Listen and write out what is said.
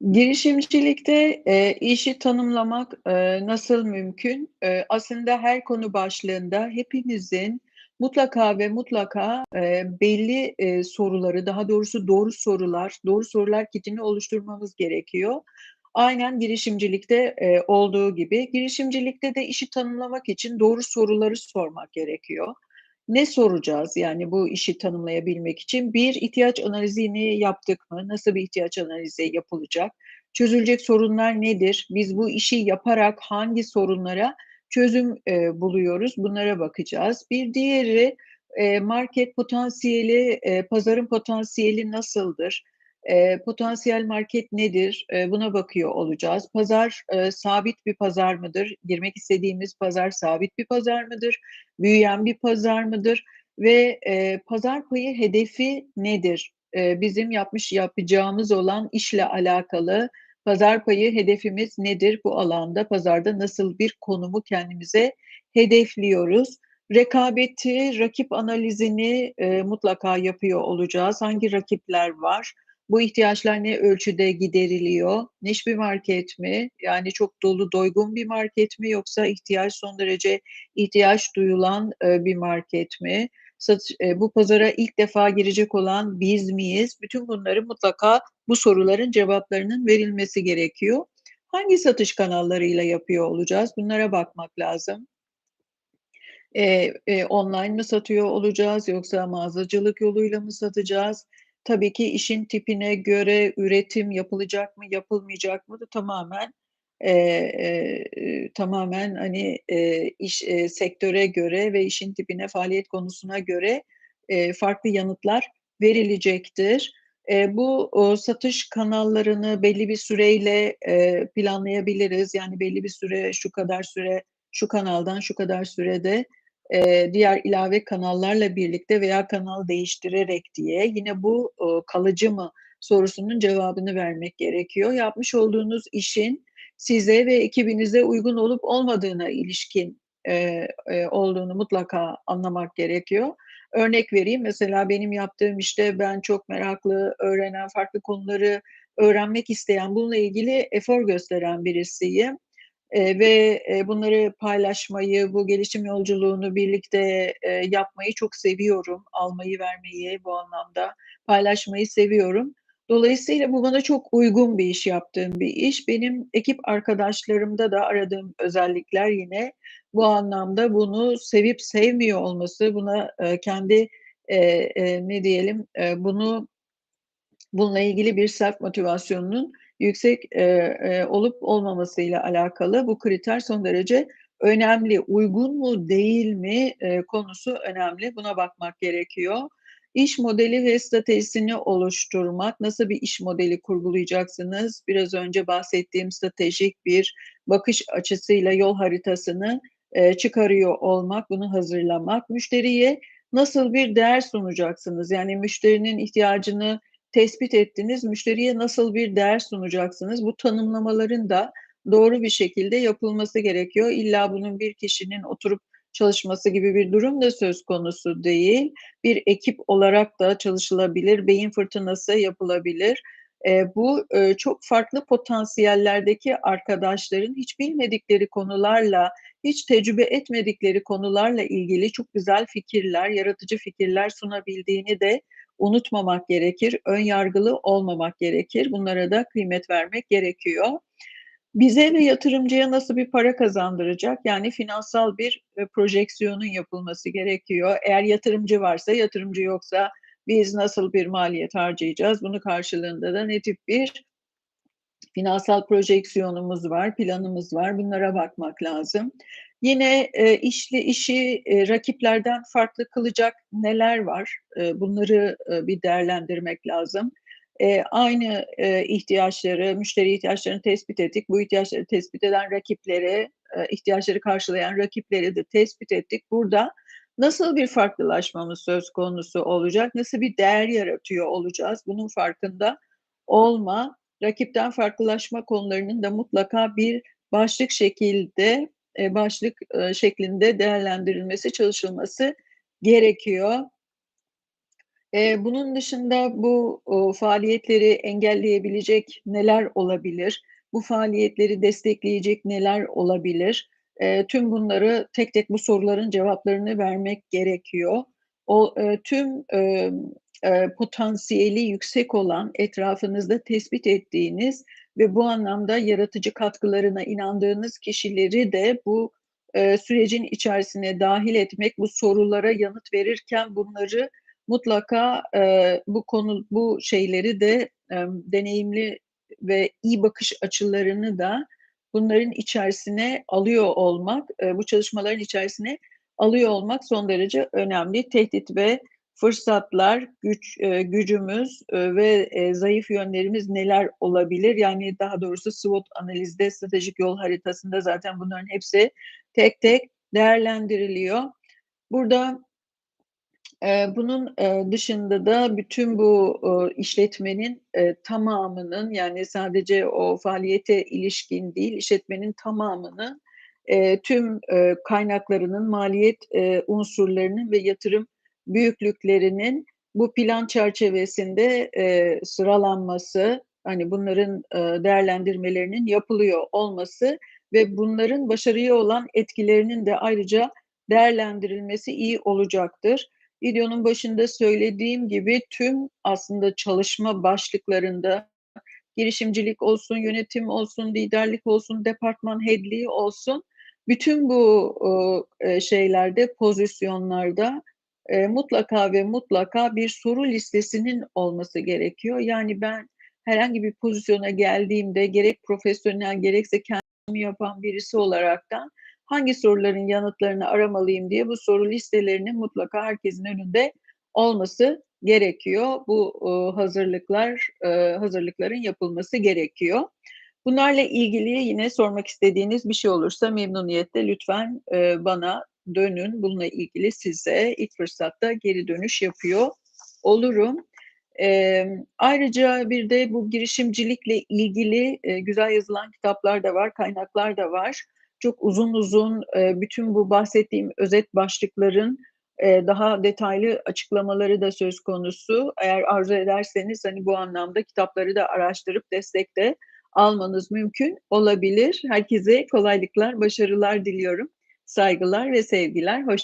Girişimcilikte, eee, işi tanımlamak, eee, nasıl mümkün? Eee, aslında her konu başlığında hepimizin mutlaka ve mutlaka, eee, belli, eee, soruları, daha doğrusu doğru sorular, doğru sorular kitini oluşturmamız gerekiyor. Aynen girişimcilikte, eee, olduğu gibi. Girişimcilikte de işi tanımlamak için doğru soruları sormak gerekiyor. Ne soracağız, yani, bu işi tanımlayabilmek için? 1 ihtiyaç analizini yaptık mı? Nasıl bir ihtiyaç analizi yapılacak? Çözülecek sorunlar nedir? Biz bu işi yaparak hangi sorunlara çözüm, eee, buluyoruz? Bunlara bakacağız. Bir diğeri, eee, market potansiyeli, eee, pazarın potansiyeli nasıldır? Eee, potansiyel market nedir? Eee, buna bakıyor olacağız. Pazar, eee, sabit bir pazar mıdır? Girmek istediğimiz pazar sabit bir pazar mıdır? Büyüyen bir pazar mıdır? Ve, eee, pazar payı hedefi nedir? Eee, bizim yapmış yapacağımız olan işle alakalı pazar payı hedefimiz nedir? Bu alanda, pazarda nasıl bir konumu kendimize hedefliyoruz? Rekabeti, rakip analizini, eee, mutlaka yapıyor olacağız. Hangi rakipler var? Bu ihtiyaçlar ne ölçüde gideriliyor? Niş bir market mi? Yani, çok dolu, doygun bir market mi yoksa ihtiyaç son derece ihtiyaç duyulan, eee, bir market mi? Satış eee, bu pazara ilk defa girecek olan biz miyiz? Bütün bunları mutlaka bu soruların cevaplarının verilmesi gerekiyor. Hangi satış kanallarıyla yapıyor olacağız? Bunlara bakmak lazım. Eee, eee, online mı satıyor olacağız yoksa mağazacılık yoluyla mı satacağız? Tabii ki işin tipine göre üretim yapılacak mı, yapılmayacak mı da tamamen, eee, eee, tamamen, hani, eee, iş, eee, sektöre göre ve işin tipine, faaliyet konusuna göre, eee, farklı yanıtlar verilecektir. Eee, bu, uuu, satış kanallarını belli bir süreyle, eee, planlayabiliriz. Yani, belli bir süre, şu kadar süre şu kanaldan, şu kadar sürede, eee, diğer ilave kanallarla birlikte veya kanal değiştirerek diye. Yine bu, uuu, kalıcı mı sorusunun cevabını vermek gerekiyor. Yapmış olduğunuz işin size ve ekibinize uygun olup olmadığına ilişkin, eee, eee, olduğunu mutlaka anlamak gerekiyor. Örnek vereyim, mesela benim yaptığım işte ben çok meraklı, öğrenen, farklı konuları öğrenmek isteyen, bununla ilgili efor gösteren birisiyim, ve, bunları paylaşmayı, bu gelişim yolculuğunu birlikte, yapmayı çok seviyorum. Almayı, vermeyi bu anlamda paylaşmayı seviyorum. Dolayısıyla bu bana çok uygun bir iş, yaptığım bir iş. Benim ekip arkadaşlarımda da aradığım özellikler yine bu anlamda bunu sevip sevmiyor olması, buna, kendi, ne diyelim, bunu bununla ilgili bir self motivasyonunun yüksek, eee, eee, olup olmamasıyla alakalı. Bu kriter son derece önemli. Uygun mu, değil mi, eee, konusu önemli. Buna bakmak gerekiyor. İş modeli ve stratejisini oluşturmak. Nasıl bir iş modeli kurgulayacaksınız? Biraz önce bahsettiğim stratejik bir bakış açısıyla yol haritasını, eee, çıkarıyor olmak, bunu hazırlamak. Müşteriye nasıl bir değer sunacaksınız? Yani, müşterinin ihtiyacını tespit ettiniz, müşteriye nasıl bir değer sunacaksınız? Bu tanımlamaların da doğru bir şekilde yapılması gerekiyor. İlla bunun bir kişinin oturup çalışması gibi bir durum da söz konusu değil. Bir ekip olarak da çalışılabilir, beyin fırtınası yapılabilir. Eee, bu, eee, çok farklı potansiyellerdeki arkadaşların hiç bilmedikleri konularla, hiç tecrübe etmedikleri konularla ilgili çok güzel fikirler, yaratıcı fikirler sunabildiğini de unutmamak gerekir. Ön yargılı olmamak gerekir. Bunlara da kıymet vermek gerekiyor. Bize ve yatırımcıya nasıl bir para kazandıracak? Yani, finansal bir, eee, projeksiyonun yapılması gerekiyor. Eğer yatırımcı varsa, yatırımcı yoksa biz nasıl bir maliyet harcayacağız? Bunun karşılığında da ne tip bir finansal projeksiyonumuz var, planımız var? Bunlara bakmak lazım. Yine, eee, işle işi, eee, rakiplerden farklı kılacak neler var? Eee, bunları, eee, bir değerlendirmek lazım. Eee, aynı, eee, ihtiyaçları, müşteri ihtiyaçlarını tespit ettik. Bu ihtiyaçları tespit eden rakipleri, eee, ihtiyaçları karşılayan rakipleri de tespit ettik. Burada nasıl bir farklılaşmamız söz konusu olacak? Nasıl bir değer yaratıyor olacağız? Bunun farkında olma, rakipten farklılaşma konularının da mutlaka bir başlık şekilde, eee, başlık, eee, şeklinde değerlendirilmesi, çalışılması gerekiyor. Eee, bunun dışında bu, faaliyetleri engelleyebilecek neler olabilir? Bu faaliyetleri destekleyecek neler olabilir? Tüm bunları tek tek bu soruların cevaplarını vermek gerekiyor. O, tüm, eee, potansiyeli yüksek olan, etrafınızda tespit ettiğiniz ve bu anlamda yaratıcı katkılarına inandığınız kişileri de bu, eee, sürecin içerisine dâhil etmek, bu sorulara yanıt verirken bunları mutlaka, eee, bu konu bu şeyleri de, deneyimli ve iyi bakış açılarını da bunların içerisine alıyor olmak, bu çalışmaların içerisine alıyor olmak son derece önemli. Tehdit ve fırsatlar, güç eee, gücümüz, eee, ve, eee, zayıf yönlerimiz neler olabilir? Yani, daha doğrusu SWOT analizde, stratejik yol haritasında zaten bunların hepsi tek tek değerlendiriliyor. Burada, eee, bunun, eee, dışında da bütün bu, uuu, işletmenin, eee, tamamının, yani, sadece o faaliyete ilişkin değil, işletmenin tamamının, eee, tüm, eee, kaynaklarının, maliyet, eee, unsurlarının ve yatırım büyüklüklerinin bu plan çerçevesinde, eee, sıralanması, hani, bunların, eee, değerlendirmelerinin yapılıyor olması ve bunların başarıya olan etkilerinin de ayrıca değerlendirilmesi iyi olacaktır. Videonun başında söylediğim gibi tüm aslında çalışma başlıklarında girişimcilik olsun, yönetim olsun, liderlik olsun, departman head'liği olsun, bütün bu, eee, şeylerde, pozisyonlarda, eee, mutlaka ve mutlaka bir soru listesinin olması gerekiyor. Yani, ben herhangi bir pozisyona geldiğimde gerek profesyonel gerekse kendimi yapan birisi olaraktan hangi soruların yanıtlarını aramalıyım diye bu soru listelerinin mutlaka herkesin önünde olması gerekiyor. Bu, uuu, hazırlıklar, eee, hazırlıkların yapılması gerekiyor. Bunlarla ilgili yine sormak istediğiniz bir şey olursa memnuniyetle lütfen, eee, bana dönün. Bununla ilgili size ilk fırsatta geri dönüş yapıyor olurum. Emm, ayrıca bir de bu girişimcilikle ilgili, eee, güzel yazılan kitaplar da var, kaynaklar da var. Çok uzun uzun, eee, bütün bu bahsettiğim özet başlıkların, eee, daha detaylı açıklamaları da söz konusu. Eğer arzu ederseniz, hani, bu anlamda kitapları da araştırıp destek de almanız mümkün olabilir. Herkese kolaylıklar, başarılar diliyorum. Saygılar ve sevgiler, hoşça